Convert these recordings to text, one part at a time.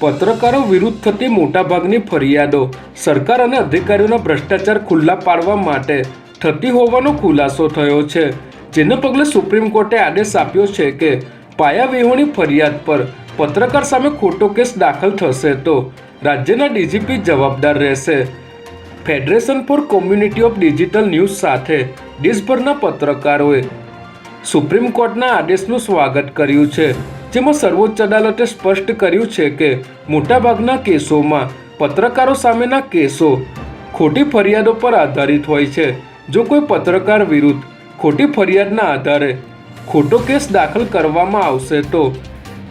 પત્રકારો વિરુદ્ધ થતી મોટાભાગની ફરિયાદો સરકાર અને અધિકારીઓના ભ્રષ્ટાચાર ખુલ્લા પાડવા માટે થતી હોવાનો ખુલાસો થયો છે. જેને પગલે સુપ્રીમ કોર્ટે આદેશ આપ્યો છે કે પાયાવિહોણી ફરિયાદ પર પત્રકાર સામે ખોટો કેસ દાખલ થશે તો રાજ્યના ડીજીપી જવાબદાર રહેશે. Federation for community of digital news સાથે દેશભરના પત્રકારોએ સુપ્રીમ કોર્ટના આદેશનું સ્વાગત કર્યું છે. જેમાં સર્વોચ્ચ અદાલતે સ્પષ્ટ કર્યું છે કે મોટાભાગના કેસોમાં પત્રકારો સામેના કેસો ખોટી ફરિયાદો પર આધારિત હોય છે. જો કોઈ પત્રકાર વિરુદ્ધ ખોટી ફરિયાદના આધારે ખોટો કેસ દાખલ કરવામાં આવશે તો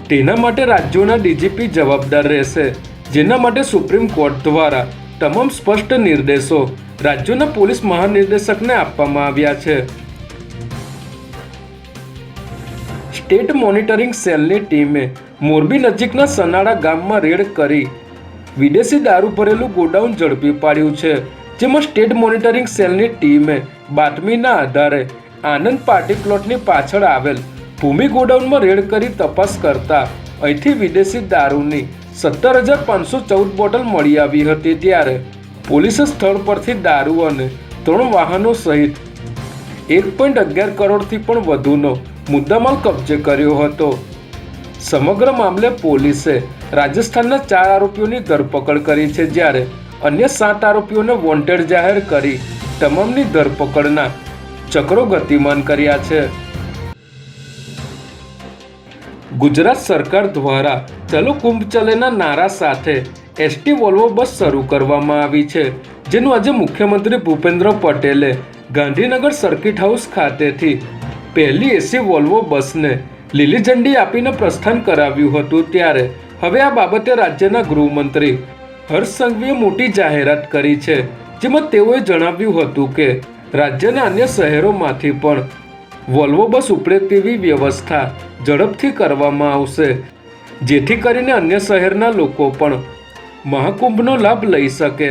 તેના માટે રાજ્યોના ડીજીપી જવાબદાર રહેશે. જેના માટે સુપ્રીમ કોર્ટ દ્વારા તમામ સ્પષ્ટ નિર્દેશો રાજ્યોના પોલીસ મહાનિર્દેશકને આપવામાં આવ્યા છે. સ્ટેટ મોનિટરિંગ સેલની ટીમે મોરબી નજીકના સનાળા ગામમાં રેડ કરી વિદેશી દારૂ ભરેલું ગોડાઉન ઝડપી પાડ્યું છે, જેમાં સ્ટેટ મોનિટરિંગ સેલની ટીમે બાતમીના આધારે આનંદ પાર્ટી પ્લોટની પાછળ આવેલ ભૂમિ ગોડાઉનમાં રેડ કરી તપાસ કરતા અહીંથી વિદેશી દારૂની સત્તર હજાર પાંચસો ચૌદ બોટલ મળી આવી હતી ત્યારે પોલીસે સ્થળ પરથી દારૂ અને ત્રણ વાહનો સહિત એક પોઈન્ટ અગિયાર કરોડથી પણ વધુનો મુદ્દામાલ કબજે કર્યો હતો. સમગ્ર મામલે પોલીસે રાજસ્થાનના ચાર આરોપીઓની ધરપકડ કરી છે જ્યારે અન્ય સાત આરોપીઓને વોન્ટેડ જાહેર કરી તમામની ધરપકડના ચક્રો ગતિમાન કર્યા છે. ગુજરાત સરકાર દ્વારા ચલો કુંભ ચલેના નારા સાથે એસટી વોલ્વો બસ શરૂ કરવામાં આવી છે, જેનું આજે મુખ્યમંત્રી ભૂપેન્દ્ર પટેલે ગાંધીનગર સર્કિટ હાઉસ ખાતેથી પહેલી એસી વોલ્વો બસને લીલી ઝંડી આપીને પ્રસ્થાન કરાવ્યું હતું. ત્યારે હવે આ બાબતે રાજ્યના ગૃહમંત્રી હર્ષ સંઘવીએ મોટી જાહેરાત કરી છે, જેમાં તેઓએ જણાવ્યું હતું કે રાજ્યના અન્ય શહેરોમાંથી પણ વોલ્વો બસ ઉપડે તેવી વ્યવસ્થા ઝડપથી કરવામાં આવશે, જેથી કરીને અન્ય શહેરના લોકો પણ મહાકુંભનો લાભ લઈ શકે.